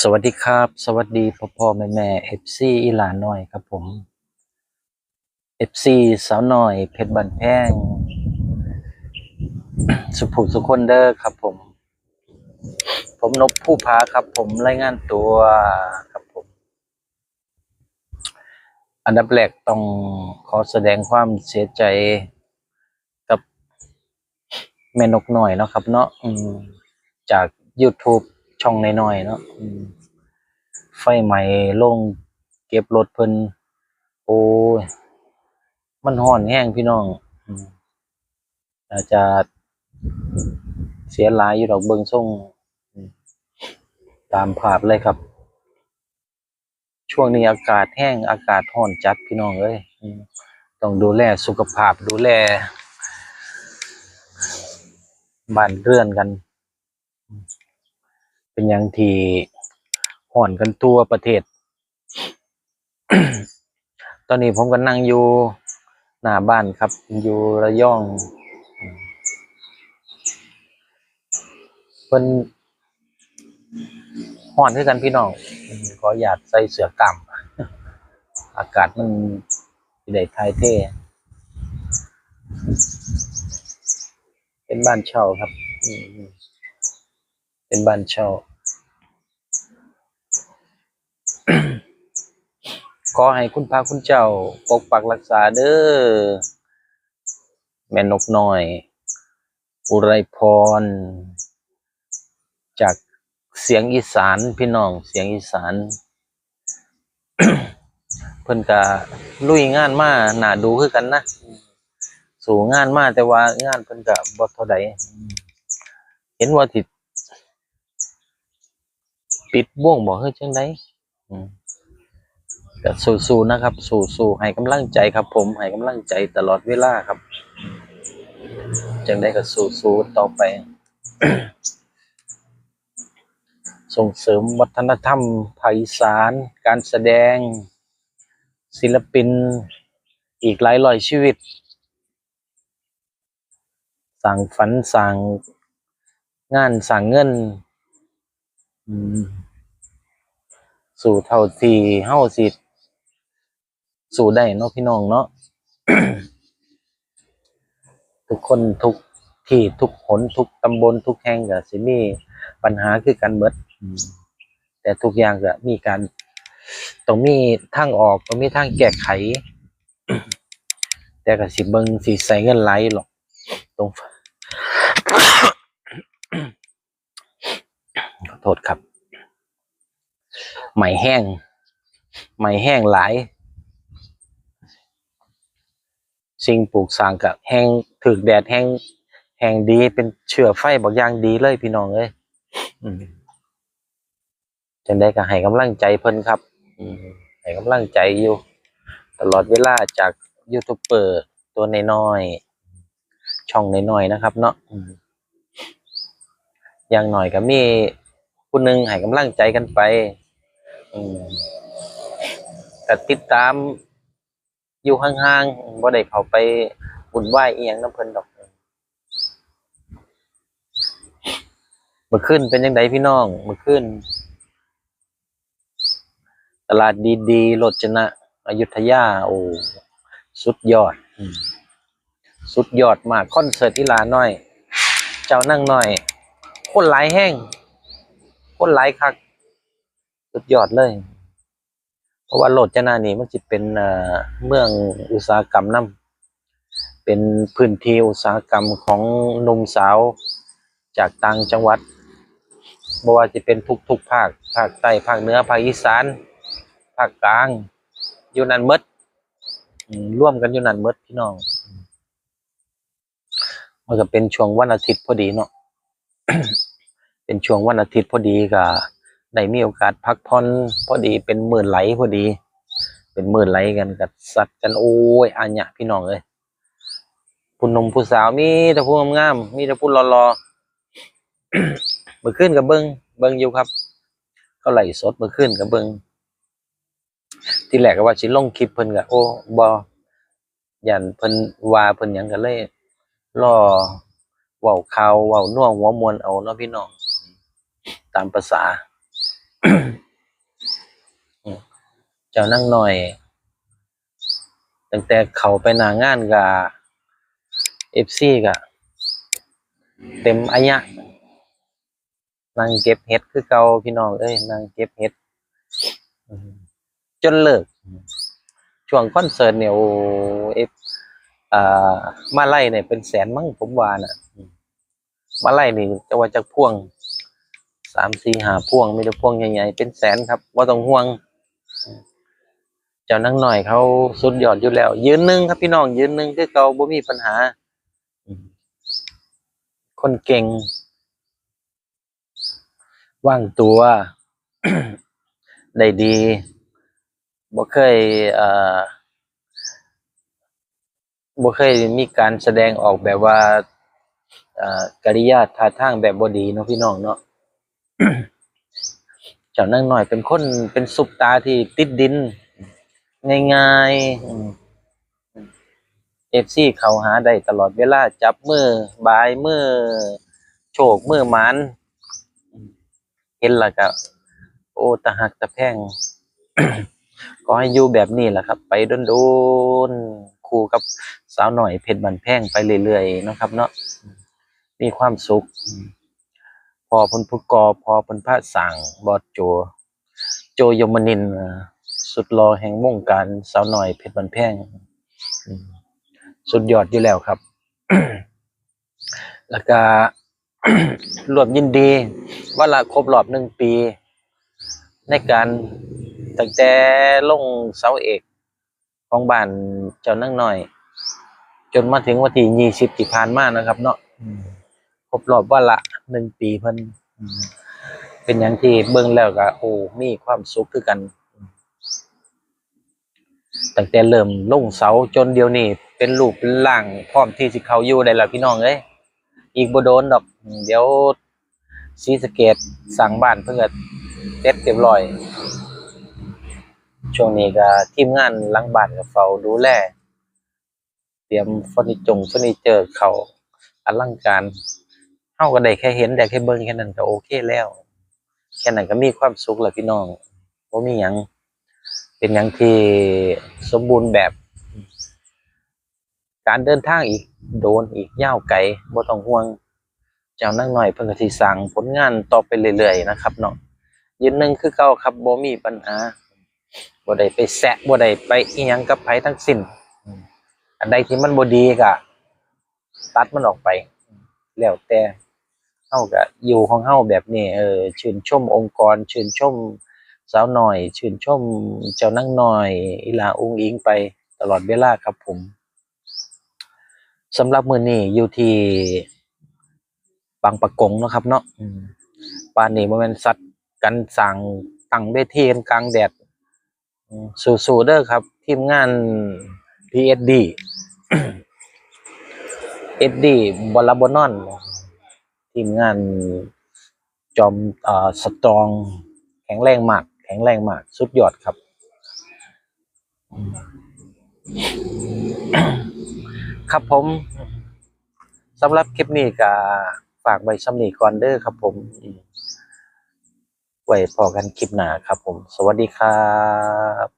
สวัสดีครับ สวัสดีพ่อพ่อแม่แม่เอฟซีอีหลานน้อยครับผมเอฟซีสาวหน้อยเพชรบันแพงสุภูสุคนเดอร์ครับผม ผมนบผู้พาครับ ผมรายงานตัวครับผม อันดับแรกต้องขอแสดงความเสียใจกับแม่นกหน่อยเนาะครับ เนาะจาก YouTube ช่องน้อยๆเนาะไฟไหม้ลงเก็บรถเพิ่นโอ้ย มันห่อนแห้งพี่น้องอาจจะเสียหลายอยู่ดอกเบิงส่งอืมตามภาพเลยครับ ช่วงนี้อากาศแห้งอากาศร้อนจัดพี่น้องเอ้ยต้องดูแลสุขภาพดูแลบ้านเรือนกัน เป็นอย่างที่ห่อนกันตัวประเทศ ตอนนี้ผมก็นั่งอยู่หน้าบ้านครับ อยู่ระยองเพิ่นห่อนคือกันพี่น้องขออยากใส่เสื้อกล้ามอากาศมันสิได้ทายเท่เป็นบ้านเช่าครับ เป็นบ้านเช่า ขอให้คุณพระคุณเจ้าปกปักรักษาเด้อ แม่นกน้อย อุไรพร จากเสียงอีสานพี่น้องเสียงอีสาน เพิ่นก็ลุยงานมาหน้าดูคือกันนะสู่งานมาแต่ว่างานเพิ่นก็บ่เท่าใดเห็นว่าสิ ปิดบ่วงบ่เฮ็ดจังไดก็สู้ๆนะครับ สู้ๆให้กำลังใจครับ ผมให้กำลังใจตลอดเวลาครับจังได้ก็สู้ๆต่อไป ส่งเสริมวัฒนธรรมภาคอีสาน การแสดง ศิลปิน อีกหลายร้อยชีวิต สั่งฝันสั่งงานสั่งเงิน อืม สู่เท่าที่เฮาสิสู่ได้เนาะพี่น้องเนาะทุกคนทุกที่ทุกหนทุกตำบลทุกแห่งก็สิมีปัญหาคือกันเบิดแต่ทุกอย่างก็มีการต้องมีทางออกต้องมีทางแก้ไข แต่ก็สิเบิงสิใส่เงินไหลหรอกตรงขอโทษครับ ไหมแห้งไหมแห้งหลาย สิ่งปลูกสร้างกับแห้งถึกแดดแห้งแห้งดีเป็นเชื้อไฟบางอย่างดีเลยพี่น้องเอ้ยจังได้ก็ให้กำลังใจเพิ่นครับให้กำลังใจอยู่ ตลอดเวลาจากยูทูบเบอร์ตัวน้อยๆช่องน้อยๆนะครับ เนาะอย่างหน่อยก็มีผู้หนึงให้กำลังใจกันไป อืมก็ติดตามอยู่ห่างๆบ่ได้เข้าไปบุญไหว้เอียงน้ำเพิ่นดอกเมื่อคืนเป็นยังไงพี่น้องเมื่อคืนตลาดดีๆรถชนะอยุธยา โอ้สุดยอด สุดยอดมากคอนเสิร์ตอีหลาน้อย เจ้านั่งหน้อย คนหลายแห้งคนหลายคัก สุดยอดเลย เพราะว่าโหลดจนานี่มันจะเป็นเอ่อเมืองอุตสาหกรรมนํเป็นพื้นที่อุตสาหกรรมของนุ่มสาวจากต่างจังหวัดบ่ว่าจะเป็นทุกๆภาค ภาคใต้ ภาคเหนือ ภาคอีสาน ภาคกลาง อยู่นั่นมดร่วมกันอยู่นั่นมดพี่น้อง มันก็เป็นช่วงวันอาทิตย์พอดีเนาะ เป็นช่วงวันอาทิตย์พอดีก็ ได้มีโอกาสพักผ่อนพอดีเป็นหมื่นไหลพอดี เป็นหมื่นไหลกันกับสัตว์กันโอ้ยอันเนี้ยพี่น้องเอ้ยผู้หนุ่มผู้สาวมีแต่ผู้งามมีแต่ผู้รอๆเมื่อคืนกับเบิงเบิ้งอยู่ครับก็ไหลสดเมื่อคืนกับเบิงที่แรกก็ว่าสิลงคลิปเพิ่นก็โอ้บ่ยันเพิ่นว่าเพิ่นยังก็เลยรอเว้าข่าวเว้าน่วงหัวมวนเอาเนาะพี่น้องตามภาษา เจ้านั่งหน่อย ตั้งแต่เขาไปหนางานกับเอฟซีกะเต็มอายะนั่งเก็บเห็ดคือเก่าพี่น้องเอ้ยนั่งเก็บเห็ดจนเลิก ช่วงคอนเสิร์ตเนี่ยโอ้เอฟมาไล่เนี่ยเป็นแสนมั้งผมว่าน่ะ มาไล่นี่จะว่าจากพ่วงสามสี่หาพ่วงไม่ได้พ่วงใหญ่ๆเป็นแสนครับว่าต้องห่วง เจ้านั่งหน่อยเขาสุดยอดอยู่แล้ว ยืนหนึ่งครับพี่น้องยืนหนึ่งคือเก่าบ่มีปัญหา คนเก่ง ว่างตัว ได้ดีบ่เคยเอ่อบ่เคยมีการแสดงออกแบบว่าเอ่อกริยาท่าทางแบบบ่ดีเนาะพี่น้องเนาะเจ้านั่งหน่อยเป็นคนเป็นซุปตาที่ติดดิน ง่ายๆเอฟซีเขาหาได้ตลอดเวลาจับมือบายมือโฉกมือมันเห็นล้วก็โอตะหักตะแพงก็ให้อยู่แบบนี้แหละครับ ไปโดนๆคู่กับสาวหน่อยเพชรบันแพงไปเรื่อยๆนะครับ เนาะมีความสุข พอพนผู้กอพอพนพระสั่งบอดโจ โจยมนินอ่ สุดรอแห่งวงการสาวหน่อยเพชรบันแพงสุดยอดอยู่แล้วครับ แล้วก็รวมยินดีว่าละครบรอบหนึ่งปี ในการตั้งแต่ลงเสาเอกของบ้านเจ้านั่งหน่อย จนมาถึงวันที่ยี่สิบที่ผ่านมานะครับ เนาะครบรอบว่าละหนึ่งปีเพิ่นเป็นอย่างที่เบิ่งแล้วก็โอ้มีความสุขคือกัน ตั้งแต่เริ่มลงเสาจนเดียวนี้เป็นรูปเป็นร่างพร้อมที่สิเขาอยู่ได้แล้วพี่น้องเอ้ยอีกบ่โดนดอก เดี๋ยวศรีสเกดสั่งบ้านเพื่อเสร็จเรียบร้อย ช่วงนี้ก็ทีมงานหลังบ้านก็เฝ้าดูแลเตรียมเฟอร์นิจงเฟอร์นิเจอร์เขาอลังการเฮาก็ได้แค่เห็นได้แค่เบิ่งแค่นั้นก็โอเคแล้ว แค่นั้นก็มีความสุขแล้วพี่น้องบ่มีหยัง เป็นอย่างที่สมบูรณ์แบบ การเดินทางอีก โดนอีกยาวไกลบ่ต้องห่วงเจ้านั่งหน่อยเพิ่นก็สิสร้างผลงานต่อไปเรื่อยๆนะครับเนาะยืนหนึ่งคือเก่าครับบ่มีปัญหาบ่ได้ไปแซะบ่ได้ไปอีหยังกับไผทั้งสิ้น อันใดที่มันบ่ดีก็ตัดมันออกไป แล้วแต่เฮาก็อยู่ของเฮาแบบนี้เออชื่นชมองค์กรชื่นชม สาวหน่อยชื่นชมเจ้านั่งหน่อยอีลาอุ้งอิงไปตลอดเวลาครับผมสำหรับมือนี้อยู่ที่บางปะกงนะครับ เนาะป่านนี้บ่แม่นสัตว์กันสั่งตั้งเวทีกันกลางแดดสู้ๆเด้อครับ ทีมงาน PSD SD บอลาบนอน ทีมงานจอมอ่อสตรองแข็งแรงมาก แข็งแรงมาก สุดยอดครับ ครับผมสำหรับคลิปนี้ก็ฝากไว้สำนีก่อนเด้อครับผมอืมไว้พอกันคลิปหน้าครับผม สวัสดีครับ